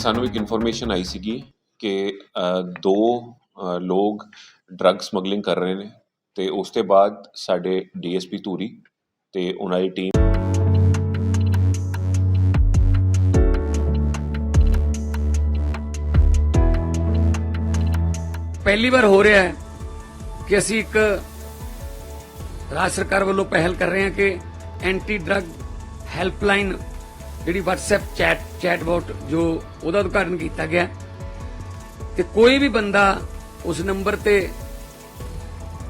ਸਾਨੂੰ ਇੱਕ ਇਨਫੋਰਮੇਸ਼ਨ ਆਈ ਸੀਗੀ ਕਿ ਦੋ ਲੋਕ ਡਰੱਗ ਸਮਗਲਿੰਗ ਕਰ ਰਹੇ ਨੇ ਤੇ ਉਸ ਤੋਂ ਬਾਅਦ ਸਾਡੇ ਡੀਐਸਪੀ ਧੂਰੀ ਤੇ ਉਹਨਾਂ ਦੀ ਟੀਮ ਪਹਿਲੀ ਵਾਰ ਹੋ ਰਿਹਾ ਹੈ ਕਿ ਅਸੀਂ ਇੱਕ ਰਾਜ ਸਰਕਾਰ ਵੱਲੋਂ ਪਹਿਲ ਕਰ ਰਹੇ ਹਾਂ ਕਿ ਐਂਟੀ ਡਰੱਗ ਹੈਲਪਲਾਈਨ ਜਿਹੜੀ WhatsApp ਚੈਟ ਚੈਟਬੋਟ ਜੋ ਉਹਦਾ ਉਦਘਾਟਨ ਕੀਤਾ ਗਿਆ। ਤੇ ਕੋਈ ਵੀ ਬੰਦਾ ਉਸ ਨੰਬਰ ਤੇ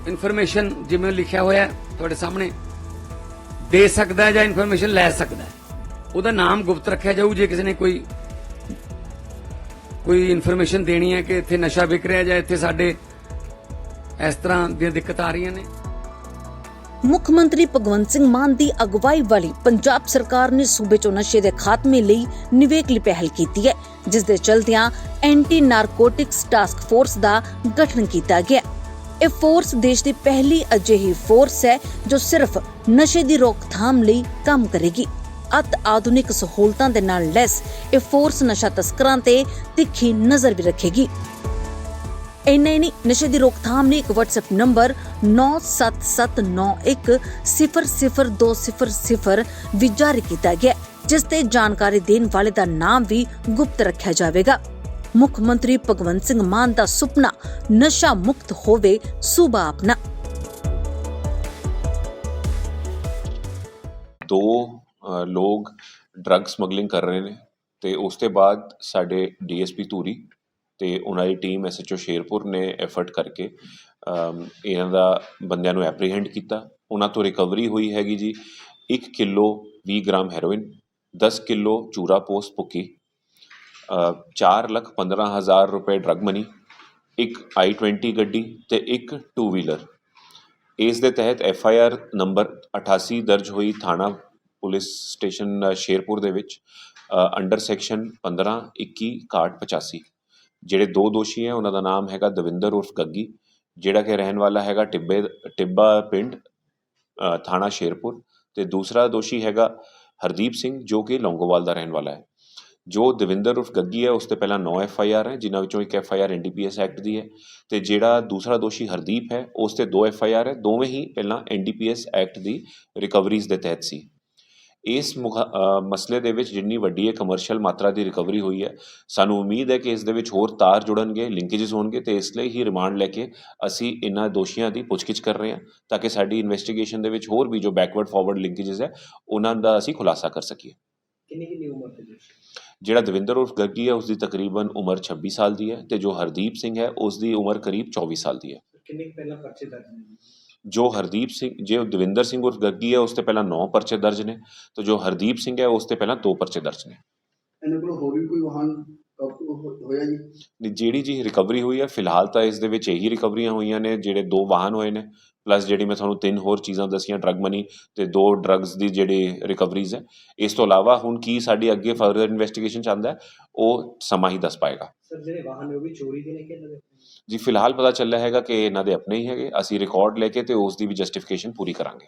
ਇਨਫੋਰਮੇਸ਼ਨ ਜਿਵੇਂ ਲਿਖਿਆ ਹੋਇਆ ਤੁਹਾਡੇ ਸਾਹਮਣੇ ਦੇ ਸਕਦਾ ਹੈ ਜਾਂ ਇਨਫੋਰਮੇਸ਼ਨ ਲੈ ਸਕਦਾ ਹੈ। ਉਹਦਾ ਨਾਮ ਗੁਪਤ ਰੱਖਿਆ ਜਾਊ ਜੇ ਕਿਸੇ ਨੇ ਕੋਈ ਕੋਈ ਇਨਫੋਰਮੇਸ਼ਨ ਦੇਣੀ ਹੈ ਕਿ ਇੱਥੇ ਨਸ਼ਾ ਵਿਕ ਰਿਹਾ ਜਾਂ ਇੱਥੇ ਸਾਡੇ ਇਸ ਤਰ੍ਹਾਂ ਦੀਆਂ ਦਿੱਕਤਾਂ ਆ ਰਹੀਆਂ ਨੇ। ਮੁੱਖ ਮੰਤਰੀ ਭਗਵੰਤ ਸਿੰਘ ਮਾਨ ਦੀ ਅਗਵਾਈ ਵਾਲੀ ਪੰਜਾਬ ਸਰਕਾਰ ਨੇ ਸੂਬੇ 'ਚੋਂ ਨਸ਼ੇ ਦੇ ਖਾਤਮੇ ਲਈ ਨਿਵੇਕਲੀ ਪਹਿਲ ਕੀਤੀ ਹੈ, ਜਿਸ ਦੇ ਚਲਦਿਆਂ ਐਂਟੀ ਨਾਰਕੋਟਿਕਸ ਟਾਸਕ ਫੋਰਸ ਦਾ ਗਠਨ ਕੀਤਾ ਗਿਆ। ਇਹ ਫੋਰਸ ਦੇਸ਼ ਦੀ ਪਹਿਲੀ ਅਜਿਹੀ ਫੋਰਸ ਹੈ, ਜੋ ਸਿਰਫ ਨਸ਼ੇ ਦੀ ਰੋਕਥਾਮ ਲਈ ਕੰਮ ਕਰੇਗੀ। ਅਤ ਆਧੁਨਿਕ ਸਹੂਲਤਾਂ ਦੇ ਨਾਲ ਲੈਸ, ਇਹ ਫੋਰਸ ਨਸ਼ਾ ਤਸਕਰਾਂ ਤੇ ਤਿੱਖੀ ਨਜ਼ਰ ਵੀ ਰੱਖੇਗੀ। ਇੰਨਾ ਹੀ ਨਹੀਂ ਨਸ਼ੇ ਦੀ ਰੋਕਥਾਮ ਲਈ ਇੱਕ WhatsApp ਨੰਬਰ 9779100200 ਵੀ ਜਾਰੀ ਕੀਤਾ ਗਿਆ ਜਿਸ ਤੇ ਜਾਣਕਾਰੀ ਦੇਣ ਵਾਲੇ ਦਾ ਨਾਮ ਵੀ ਗੁਪਤ ਰੱਖਿਆ ਜਾਵੇਗਾ। ਮੁੱਖ ਮੰਤਰੀ ਭਗਵੰਤ ਸਿੰਘ ਮਾਨ ਦਾ ਸੁਪਨਾ ਨਸ਼ਾ ਮੁਕਤ ਹੋਵੇ ਸੂਬਾ ਆਪਣਾ। ਦੋ ਅ, ਲੋਕ ਡਰੱਗ ਸਮਗਲਿੰਗ ਕਰ ਰਹੇ ਨੇ ਤੇ ਉਸ ਤੋਂ ਬਾਅਦ ਸਾਡੇ ਡੀਐਸਪੀ ਧੂਰੀ ਤੇ ਉਹਨਾਂ ਦੀ ਟੀਮ ਐਸਐਚਓ ਸ਼ੇਰਪੁਰ ਨੇ ਐਫਰਟ ਕਰਕੇ ਇਹਨਾਂ ਦਾ ਬੰਦਿਆਂ ਨੂੰ ਐਪਰੀਹੈਂਡ ਕੀਤਾ। ਉਹਨਾਂ ਤੋਂ ਰਿਕਵਰੀ ਹੋਈ ਹੈਗੀ ਜੀ। 1 ਕਿਲੋ 20 ਗ੍ਰਾਮ ਹੈਰੋਇਨ 10 ਕਿਲੋ ਚੂਰਾ ਪੋਸਟ ਭੁੱਕੀ ਅ, ਚਾਰ ਲੱਖ 15 ਹਜ਼ਾਰ ਰੁਪਏ ਡਰੱਗ ਮਨੀ ਇੱਕ i20 ਗੱਡੀ ਤੇ ਇੱਕ ਟੂ ਵੀਲਰ ਇਸ ਦੇ ਤਹਿਤ ਐਫ ਆਈ ਆਰ ਨੰਬਰ 88 ਦਰਜ ਹੋਈ ਥਾਣਾ ਪੁਲਿਸ ਸਟੇਸ਼ਨ ਸ਼ੇਰਪੁਰ ਦੇ ਵਿੱਚ ਅੰਡਰ ਸੈਕਸ਼ਨ 15 21 61 85 ਜਿਹੜੇ ਦੋ ਦੋਸ਼ੀ ਹੈ, ਉਹਨਾਂ ਦਾ ਨਾਮ ਹੈਗਾ ਦਵਿੰਦਰ ਉਰਫ ਗੱਗੀ, ਜਿਹੜਾ ਕਿ ਰਹਿਣ ਵਾਲਾ ਹੈਗਾ ਟਿੱਬੇ, ਟਿੱਬਾ ਪਿੰਡ ਥਾਣਾ ਸ਼ੇਰਪੁਰ ਤੇ ਦੂਸਰਾ ਦੋਸ਼ੀ ਹੈਗਾ ਹਰਦੀਪ ਸਿੰਘ, ਜੋ ਕਿ ਲੌਂਗੋਵਾਲ ਦਾ ਰਹਿਣ ਵਾਲਾ ਹੈ। ਜੋ ਦਵਿੰਦਰ ਉਰਫ ਗੱਗੀ ਹੈ, ਉਸ ਤੇ ਪਹਿਲਾਂ 9 ਐਫ ਆਈ ਆਰ ਹੈ, ਜਿਨ੍ਹਾਂ ਵਿੱਚੋਂ ਇੱਕ F I R NDPS act ਦੀ ਹੈ ਤੇ ਜਿਹੜਾ ਦੂਸਰਾ ਦੋਸ਼ੀ ਹਰਦੀਪ ਹੈ, ਉਸ ਤੇ 2 ਐਫ ਆਈ ਆਰ ਹੈ, ਦੋਵੇਂ ਹੀ ਪਹਿਲਾਂ ਐਨਡੀਪੀਐਸ ਐਕਟ ਦੀ ਰਿਕਵਰੀਜ਼ ਦੇ ਤਹਿਤ ਸੀ। ਇਸ ਮਸਲੇ ਦੇ ਵਿੱਚ ਜਿੰਨੀ ਵੱਡੀ ਹੈ ਕਮਰਸ਼ੀਅਲ ਮਾਤਰਾ ਦੀ ਰਿਕਵਰੀ ਹੋਈ ਹੈ ਸਾਨੂੰ ਉਮੀਦ ਹੈ ਕਿ ਇਸ ਦੇ ਵਿੱਚ ਹੋਰ ਤਾਰ ਜੁੜਨਗੇ ਲਿੰਕੇजेस ਹੋਣਗੇ ਤੇ ਇਸ ਲਈ ਹੀ ਰਿਮਾਂਡ ਲੈ ਕੇ ਅਸੀਂ ਇਹਨਾਂ ਦੋਸ਼ੀਆਂ ਦੀ ਪੁੱਛਗਿੱਛ ਕਰ ਰਹੇ ਹਾਂ ਤਾਂ ਕਿ ਸਾਡੀ ਇਨਵੈਸਟੀਗੇਸ਼ਨ ਦੇ ਵਿੱਚ ਹੋਰ ਵੀ ਜੋ ਬੈਕਵਰਡ ਫਾਰਵਰਡ ਲਿੰਕੇजेस ਹੈ ਉਹਨਾਂ ਦਾ ਅਸੀਂ ਖੁਲਾਸਾ ਕਰ ਸਕੀਏ। ਕਿੰਨੀ ਕਿੰਨੀ ਉਮਰ ਦੇ ਜਿਹੜਾ ਦਵਿੰਦਰ ਉਰਫ ਗਰਗੀ ਹੈ ਉਸ ਦੀ ਤਕਰੀਬਨ ਉਮਰ 26 ਸਾਲ ਦੀ ਹੈ ਤੇ ਜੋ ਹਰਦੀਪ ਸਿੰਘ ਹੈ ਉਸ ਦੀ ਉਮਰ ਕਰੀਬ 24 ਸਾਲ ਦੀ ਹੈ। ਕਿੰਨੇ ਪਹਿਲਾਂ ਪਰਚੇ ਦਰਜ ਨੇ? ਜੋ ਹਰਦੀਪ ਸਿੰਘ, ਜੇ ਦਵਿੰਦਰ ਸਿੰਘ ਉਰਫ ਗੱਗੀ ਹੈ, ਉਸ ਤੇ ਪਹਿਲਾਂ 9 ਪਰਚੇ ਦਰਜ ਨੇ, ਤੇ ਜੋ ਹਰਦੀਪ ਸਿੰਘ ਹੈ, ਉਸ ਤੇ ਪਹਿਲਾਂ 2 ਪਰਚੇ ਦਰਜ ਨੇ। ਇਹਨਾਂ ਕੋਲ ਹੋਰ ਵੀ ਕੋਈ ਵਾਹਨ ਹੋਇਆ ਜੀ? ਨਹੀਂ, ਜਿਹੜੀ ਜੀ ਰਿਕਵਰੀ ਹੋਈ ਹੈ ਫਿਲਹਾਲ ਤਾਂ ਇਸ ਦੇ ਵਿੱਚ ਇਹੀ ਰਿਕਵਰੀਆਂ ਹੋਈਆਂ ਨੇ ਜਿਹੜੇ ਦੋ ਵਾਹਨ ਹੋਏ ਨੇ ਪਲੱਸ ਜਿਹੜੀ ਮੈਂ ਤੁਹਾਨੂੰ ਤਿੰਨ ਹੋਰ ਚੀਜ਼ਾਂ ਦੱਸੀਆਂ ਡਰੱਗ ਮਨੀ ਤੇ ਦੋ ਡਰੱਗਸ ਦੀ ਜਿਹੜੀ ਰਿਕਵਰੀਜ਼ ਹੈ। ਇਸ ਤੋਂ ਇਲਾਵਾ ਹੁਣ ਕੀ ਸਾਡੀ ਅੱਗੇ ਫਰਦਰ ਇਨਵੈਸਟੀਗੇਸ਼ਨ ਚਾਹੁੰਦਾ ਹੈ ਉਹ ਸਮਾਂ ਹੀ ਦੱਸ ਪਾਏਗਾ। ਸਰ ਜਿਹੜੇ ਵਾਹਨ ਨੇ ਉਹ ਵੀ ਚੋਰੀ ਦੇ ਨੇ ਕਿ ਇਹਨਾਂ ਦੇ? ਜੀ ਫਿਲਹਾਲ ਪਤਾ ਚੱਲਿਆ ਹੈਗਾ ਕਿ ਇਹਨਾਂ ਦੇ ਆਪਣੇ ਹੀ ਹੈਗੇ ਅਸੀਂ ਰਿਕਾਰਡ ਲੈ ਕੇ ਤੇ ਉਸ ਦੀ ਵੀ ਜਸਟੀਫਿਕੇਸ਼ਨ ਪੂਰੀ ਕਰਾਂਗੇ।